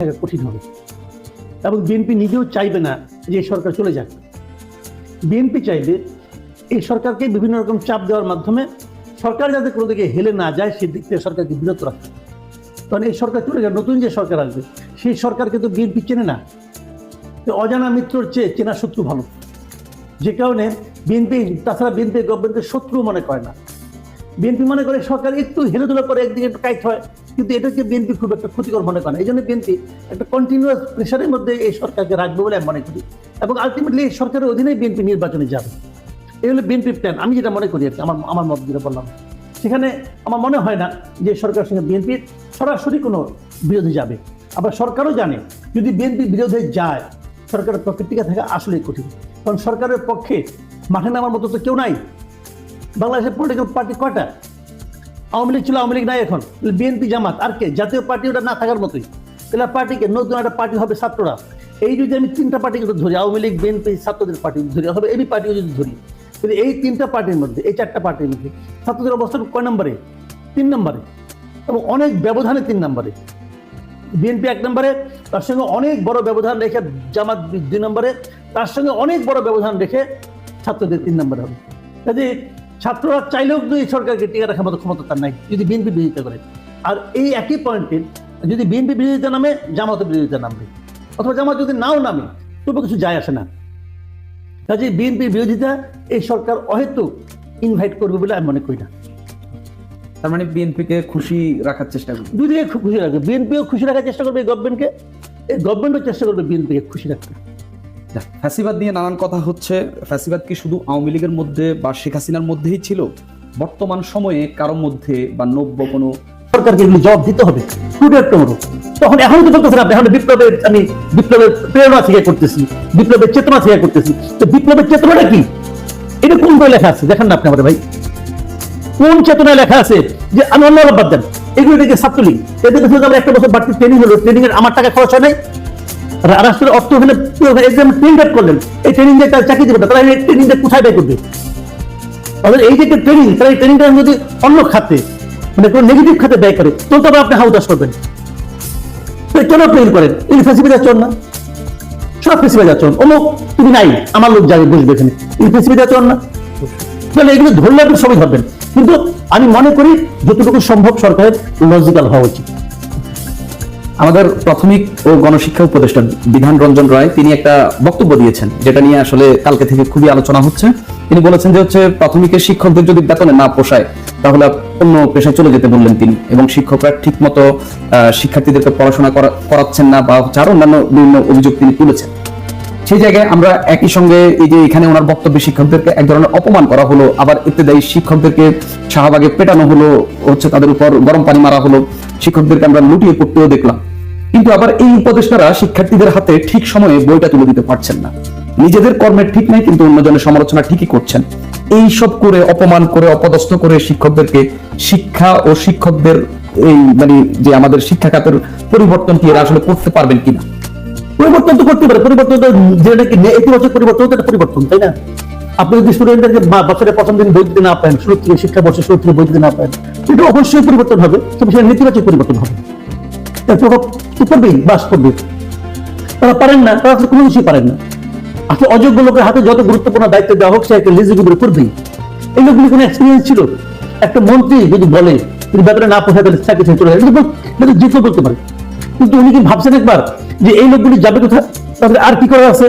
থাকা কঠিন হবে। এবং বিএনপি নিজেও চাইবে না যে সরকার চলে যাক। বিএনপি চাইবে এই সরকারকে বিভিন্ন রকম চাপ দেওয়ার মাধ্যমে সরকার যাতে কোনো দিকে হেলে না যায় সেদিক থেকে সরকারকে বিরত রাখে কারণ এই সরকার চলে যায় নতুন যে সরকার আসবে, সেই সরকারকে তো বিএনপি চেনে না। অজানা মিত্রর চেয়ে চেনা শত্রু ভালো। যে কারণে বিএনপি তাছাড়া বিএনপি গভর্নমেন্টের শত্রু মনে করে না। বিএনপি মনে করে সরকার একটু হেলেদুলা করে একদিকে একটু টাইট হয়, কিন্তু এটাকে বিএনপি খুব একটা ক্ষতিকর মনে করে এই জন্য বিএনপি একটা কন্টিনিউয়াস প্রেশারের মধ্যে এই সরকারকে রাখবে বলে আমি মনে করি। এবং আলটিমেটলি এই সরকারের অধীনে বিএনপি নির্বাচনে যাবে। এই হলো বিএনপি প্ল্যান আমি যেটা মনে করি আমার আমার মত যেটা বললাম। সেখানে আমার মনে হয় না যে সরকারের সঙ্গে বিএনপির সরাসরি কোনো বিরোধী যাবে। আবার সরকারও জানে, যদি বিএনপি বিরোধে যায়, সরকারের পক্ষে টিকে থাকা আসলেই কঠিন। কারণ সরকারের পক্ষে মাঠে নামার মতো তো কেউ নাই। বাংলাদেশের পলিটিক্যাল পার্টি কয়টা? আওয়ামী লীগ ছিল আওয়ামী লীগ নাই এখন। বিএনপি, জামাত, আর কে? জাতীয় পার্টি ওটা না থাকার মতোই। তাহলে পার্টিকে নতুন একটা পার্টি হবে ছাত্ররা। এই যদি আমি তিনটা পার্টিকে ধরি, আওয়ামী লীগ, বিএনপি, ছাত্রদের পার্টি ধরি হবে এবি পার্টিও যদি ধরি কিন্তু এই তিনটা পার্টির মধ্যে, এই চারটা পার্টির মধ্যে ছাত্রদের অবস্থান কয় নম্বরে? তিন নম্বরে। এবং অনেক ব্যবধানে তিন নম্বরে। বিএনপি এক নম্বরে, তার সঙ্গে অনেক বড় ব্যবধান রেখে জামাত দুই নম্বরে, তার সঙ্গে অনেক বড় ব্যবধান রেখে ছাত্রদের তিন নম্বরে হবে। কাজে ছাত্ররা চাইলেও কিন্তু এই সরকারকে টিকে রাখার মতো ক্ষমতা তার নাই যদি বিএনপি বিরোধিতা করে। আর এই একই পয়েন্টে যদি বিএনপি বিরোধিতা নামে জামাতও বিরোধিতা নামবে অথবা জামাত যদি নাও নামে তবু কিছু যায় আসে না। কাজে বিএনপির বিরোধিতা এই সরকার অহেতুক ইনভাইট করবে বলে আমি মনে করি না। তার মানে বিএনপিকে খুশি রাখার চেষ্টা করবে? দুদিকে খুশি রাখবে। বিএনপিও খুশি রাখার চেষ্টা করবে এই গভর্নমেন্টকে এই গভর্নমেন্টও চেষ্টা করবে বিএনপিকে খুশি রাখতে। ফ্যাসিবাদ নিয়ে নানান কথা হচ্ছে। ফ্যাসিবাদ কি শুধু আওয়ামী লীগের মধ্যে বা শেখ হাসিনার মধ্যেই ছিল? বর্তমান সময়ে কারও মধ্যে বা নব্য কোনো সরকারকে এগুলো জবাব দিতে হবে টুডে টুমোরো তখন এখন তো বলতেছে না। এখন বিপ্লবের, আমি বিপ্লবের প্রেরণা থেকে করতেছি, বিপ্লবের চেতনা থেকে করতেছি। তো বিপ্লবের চেতনাটা কি? এটা কোন বই লেখা আছে? দেখেন না আপনি আমার ভাই। কোন চেতনায় লেখা আছে? যে আমি অন্য আলাপ বাদ দেন। এগুলো থেকে ছাত্রলীগ, এদের একটা বছর বাড়তি ট্রেনিং হলো ট্রেনিং এর আমার টাকা খরচ হয় নাই। রাষ্ট্রের অর্থ ওখানে এক্সাম ট্রেনিং করলেন। এই ট্রেনিং দিয়ে তারা চাকরি দেবে, তারা এই ট্রেনিংটা কোথায় ব্যয় করবে? তাহলে এই যে ট্রেনিং তারা এই ট্রেনিংটা যদি অন্য খাতে মানে কোন নেগেটিভ খাতে ব্যয় করে তো তবে আপনি হাউদাস করবেন। কেন প্লেন করেন? এই ফেসিবিল আচরণ না। সব ফেসিবিল আচরণ অমুক, তুমি নাই, আমার লোক যাবে বসবে এখানে। এই ফেসিবিল আচরণ না। তাহলে এগুলো ধরলে আপনি সবই ধরবেন। কিন্তু আমি মনে করি যতটুকু সম্ভব সরকারের লজিক্যাল হওয়া উচিত। আমাদের প্রাথমিক ও গণশিক্ষা উপদেষ্টা বিধান রঞ্জন রায়, তিনি একটা বক্তব্য দিয়েছেন, যেটা নিয়ে আসলে কালকে থেকে খুবই আলোচনা হচ্ছে। তিনি বলেছেন যে হচ্ছে প্রাথমিকের শিক্ষকদের যদি বেতনে না পোষায়, তাহলে অন্য পেশায় চলে যেতে বললেন তিনি এবং শিক্ষকরা ঠিক মতো শিক্ষার্থীদেরকে পড়াশোনা করাচ্ছেন না বা হচ্ছে আরও অন্যান্য বিভিন্ন অভিযোগ তিনি তুলেছেন। সেই জায়গায় আমরা একই সঙ্গে এই যে এখানে ওনার বক্তব্যে শিক্ষকদেরকে এক ধরনের অপমান করা হলো, আবার দেয় শিক্ষকদেরকে শাহবাগে পেটানো হলো, হচ্ছে তাদের উপর গরম পানি মারা হলো, শিক্ষকদেরকে আমরা লুটিয়ে পড়তেও দেখলাম। কিন্তু আবার এই উপদেষ্টারা শিক্ষার্থীদের হাতে ঠিক সময়ে বইটা তুলে দিতে পারছেন না। নিজেদের কর্মের ঠিক নাই, কিন্তু অন্যজনের সমালোচনা ঠিকই করছেন। এই সব করে, অপমান করে, অপদস্থ করে শিক্ষকদেরকে শিক্ষা ও শিক্ষকদের এই মানে যে আমাদের শিক্ষা খাতের পরিবর্তনটি এরা আসলে করতে পারবেন কিনা? পরিবর্তন তো করতে পারে, পরিবর্তন তো যেটাকে নেতিবাচক পরিবর্তন তো পরিবর্তন, তাই না? আপনি যদি স্টুডেন্টদেরকে বছরের প্রথম দিন বই দিতে না পারেন শুরু থেকে শিক্ষা বছর শুরু থেকে বই দিতে না পারেন সেটা অবশ্যই পরিবর্তন হবে, তবে সেটা নেতিবাচক পরিবর্তন হবে। প্রভাব তো পড়বেই বাস পড়বে তারা পারেন না, তারা কোনো কিছুই পারেন না। আসলে অযোগ্য লোকের হাতে যত গুরুত্বপূর্ণ দায়িত্ব দেওয়া হোক, সে একটা এই লোকগুলি কোনো এক্সপিরিয়েন্স ছিল? একটা মন্ত্রী যদি বলে ব্যাপারে না পোষায় তাহলে চাকরি ছেড়ে চলে বলতে পারে। কিন্তু উনি কি ভাবছেন একবার যে এই লোকগুলি যাবে কোথায়? তাদের আর কি করার আছে?